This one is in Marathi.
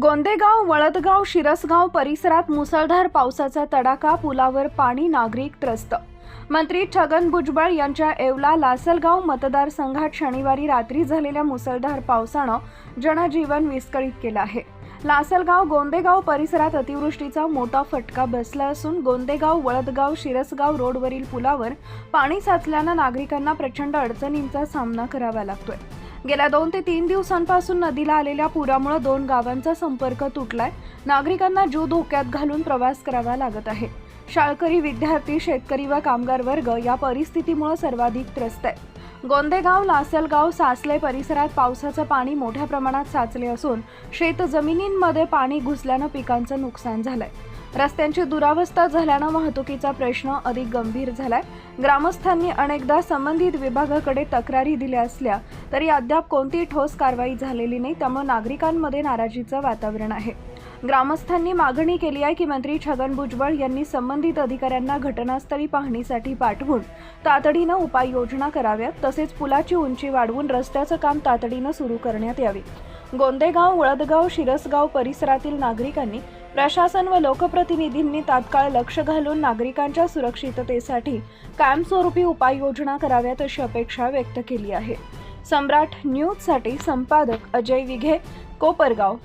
गोंदेगाव वळदगाव शिरसगाव परिसरात मुसळधार पावसाचा तडाखा पुलावर पाणी नागरिक त्रस्त. मंत्री छगन भुजबळ यांच्या येवला लासलगाव मतदारसंघात शनिवारी रात्री झालेल्या मुसळधार पावसानं जनजीवन विस्कळीत केलं आहे. लासलगाव गोंदेगाव परिसरात अतिवृष्टीचा मोठा फटका बसला असून गोंदेगाव वळदगाव शिरसगाव रोडवरील पुलावर पाणी साचल्यानं नागरिकांना प्रचंड अडचणींचा सामना करावा लागतोय. गेल्या दोन ते तीन दिवसांपासून नदीला आलेल्या पुरामुळे दोन गावांचा संपर्क तुटलाय. नागरिकांना जीव धोक्यात घालून प्रवास करावा लागत आहे. शाळकरी विद्यार्थी शेतकरी व कामगार वर्ग या परिस्थितीमुळे सर्वाधिक त्रस्त आहे. गोंदेगाव लासलगाव सासले परिसरात पावसाचं पाणी मोठ्या प्रमाणात साचले असून शेत जमिनींमध्ये पाणी घुसल्यानं पिकांचं नुकसान झालंय. रस्त्यांची दुरावस्था झाल्यानं वाहतुकीचा प्रश्न अधिक गंभीर झालाय. ग्रामस्थांनी अनेकदा संबंधित विभागाकडे तक्रारी दिल्या असल्या तरी अद्याप कोणतीही ठोस कारवाई झालेली नाही. त्यामुळे नागरिकांमध्ये नाराजीचं वातावरण आहे. ग्रामस्थांनी मागणी केली आहे की मंत्री छगन भुजबळ यांनी संबंधित अधिकाऱ्यांना घटनास्थळी पाहणीसाठी पाठवून तातडीनं उपाययोजना कराव्यात. तसेच पुलाची उंची वाढवून रस्त्याचं काम तातडीनं सुरू करण्यात यावे. गोंदेगाव वळदगाव शिरसगाव परिसरातील नागरिकांनी प्रशासन व लोकप्रतिनिधींनी तात्काळ लक्ष घालून नागरिकांच्या सुरक्षिततेसाठी कायमस्वरूपी उपाययोजना कराव्यात अशी अपेक्षा व्यक्त केली आहे. सम्राट न्यूजसाठी संपादक अजय विघे कोपरगाव.